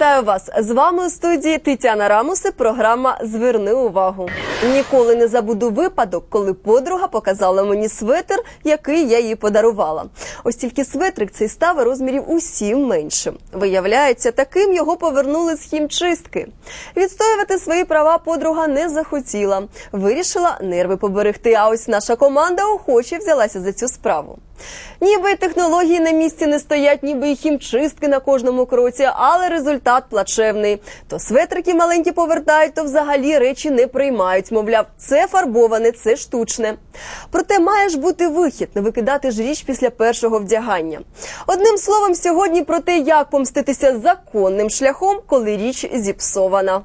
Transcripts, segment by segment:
Вітаю вас! З вами у студії Тетяна Рамуси. Програма Зверни увагу. Ніколи не забуду випадок, коли подруга показала мені светр, який я їй подарувала. Ось тільки светрик цей став розмірів усім меншим. Виявляється, таким його повернули з хімчистки. Відстоювати свої права подруга не захотіла. Вирішила нерви поберегти. А ось наша команда охоче взялася за цю справу. Ніби технології на місці не стоять, ніби й хімчистки на кожному кроці, але результат плачевний. То светрики маленькі повертають, то взагалі речі не приймають. Мовляв, це фарбоване, це штучне. Проте має ж бути вихід, не викидати ж річ після першого вдягання. Одним словом, сьогодні про те, як помститися законним шляхом, коли річ зіпсована.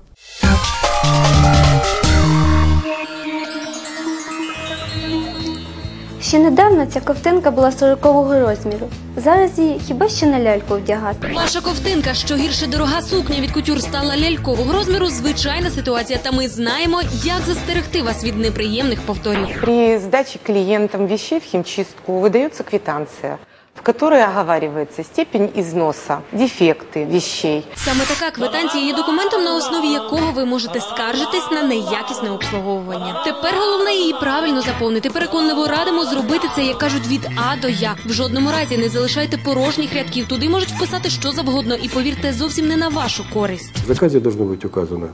Ще недавно ця ковтинка була 40-го розміру. Зараз її хіба що на ляльку вдягати. Ваша ковтинка, що гірше дорога сукня від кутюр стала лялькового розміру. Звичайна ситуація, та ми знаємо, як застерегти вас від неприємних повторів. При здачі клієнтам вещей в хімчистку видається квитанция, в которой оговаривается степень износа, дефекты вещей. Саме така квитанція є документом, на основі якого ви можете скаржитись на неякісне обслуговування. Тепер головне її правильно заповнити. Переконливо радимо зробити це, як кажуть, від А до Я. В жодному разі не залишайте порожніх рядків. Туди можуть вписати що завгодно, і повірте, зовсім не на вашу користь. В заказе должно быть указано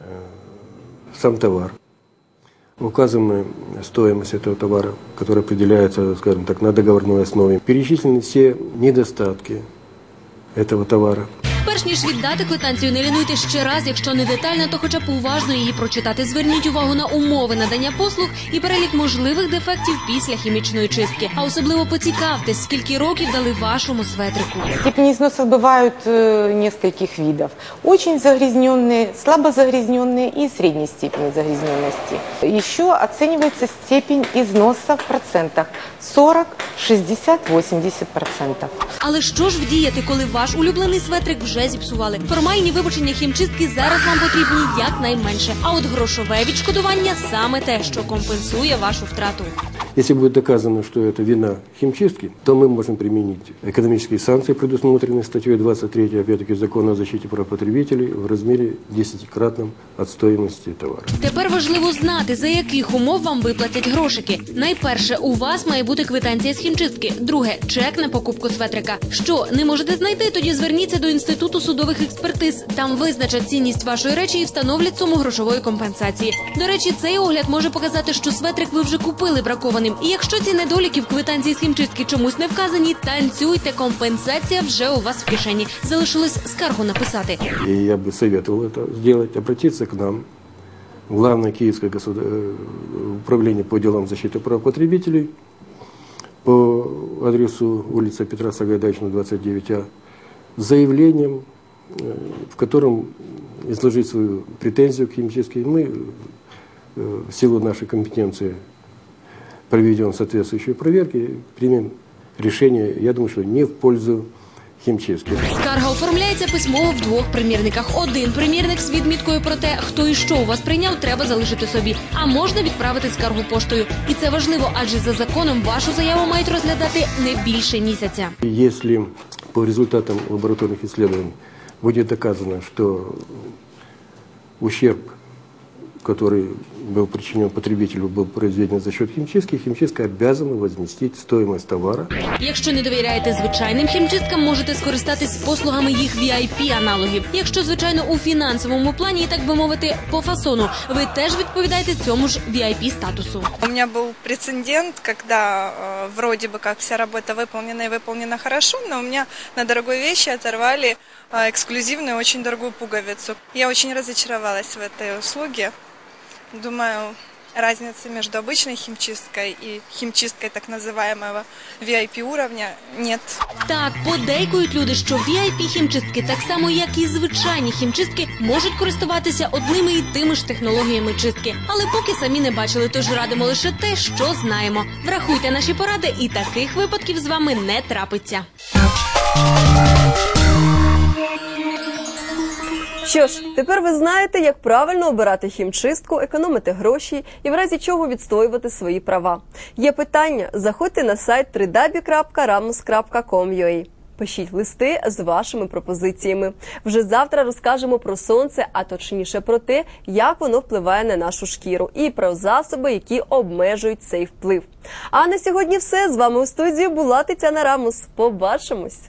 э, сам товар, указана стоимость этого товара, которая определяется, скажем так, на договорной основе. Перечислены все недостатки этого товара. Перш ніж віддати квитанцію, не лінуйте ще раз, якщо не детально, то хоча б уважно її прочитати. Зверніть увагу на умови надання послуг і перелік можливих дефектів після хімічної чистки. А особливо поцікавтесь, скільки років дали вашому светрику. Степени износа бывают э, нескольких видов. Очень загрязненные, слабо загрязненные и средней степени загрязненности. Еще оценивается степень износа в процентах 40, 60, 80 процентов. Але що ж вдіяти, коли ваш улюблений светрик вже зіпсували? Формальні вибачення хімчистки зараз вам потрібні якнайменше. А от грошове відшкодування саме те, що компенсує вашу втрату. Если будет доказано, что это вина химчистки, то мы можем применить экономические санкции, предусмотренные статьей 23, опять-таки, Закона о защите прав потребителей в размере 10-кратном от стоимости товара. Тепер важливо знати, за яких умов вам виплатять грошики. Найперше, у вас має бути квитанція з хімчистки. Друге, чек на покупку светрика. Що не можете знайти? Тоді зверніться до інституту судових експертиз. Там визначать цінність вашої речі і встановлять суму грошової компенсації. До речі, цей огляд може показати, що светрик ви вже купили бракованим. І якщо ці недоліки в квитанції з хімчистки чомусь не вказані, танцюйте. Компенсація вже у вас в кишені. Залишилось скаргу написати. И я бы советовал это сделать, обратиться к нам, в Главное Киевское государ- э, управление по делам защиты прав потребителей по адресу улица Петра Сагайдачного, 29А, с заявлением, э, в котором изложить свою претензию к химчистке. Мы э, в силу нашей компетенции проведем соответствующие проверки, примем решение, я думаю, что не в пользу химчистки. Скарга оформляється письмово в двох примірниках. Один примірник з відміткою про те, хто і що у вас прийняв, треба залишити собі. А можна відправити скаргу поштою. І це важливо, адже за законом вашу заяву мають розглядати не більше місяця. Если по результатам лабораторных исследований будет доказано, что ущерб, который был причинен потребителю, был произведен за счет химчистки, химчистка обязана возместить стоимость товара Якщо не довіряєте звичайним хімчисткам, можете скористатись послугами їх vip аналогів. Якщо звичайно у фінансовому плані, і так би мовити, по фасону, ви теж відповідаєте цьому ж vip статусу. У меня был прецедент, когда э, вроде бы как вся работа выполнена и выполнена хорошо, но у меня на дорогой вещи оторвали э, эксклюзивную, очень дорогую пуговицу. Я очень разочаровалась в этой услуге. Думаю, разницы между обычной химчисткой и химчисткой так называемого VIP уровня нет. Так, подейкують люди, що vip хімчистки, так само як і звичайні хімчистки, можуть користуватися одними і тими ж технологіями чистки. Але поки самі не бачили, тож радимо лише те, що знаємо. Врахуйте наші поради, і таких випадків з вами не трапиться. Що ж, тепер ви знаєте, як правильно обирати хімчистку, економити гроші і в разі чого відстоювати свої права. Є питання? Заходьте на сайт www.ramos.com.ua. Пишіть листи з вашими пропозиціями. Вже завтра розкажемо про сонце, а точніше про те, як воно впливає на нашу шкіру, і про засоби, які обмежують цей вплив. А на сьогодні все з вами у студії була Тетяна Рамус. Побачимось.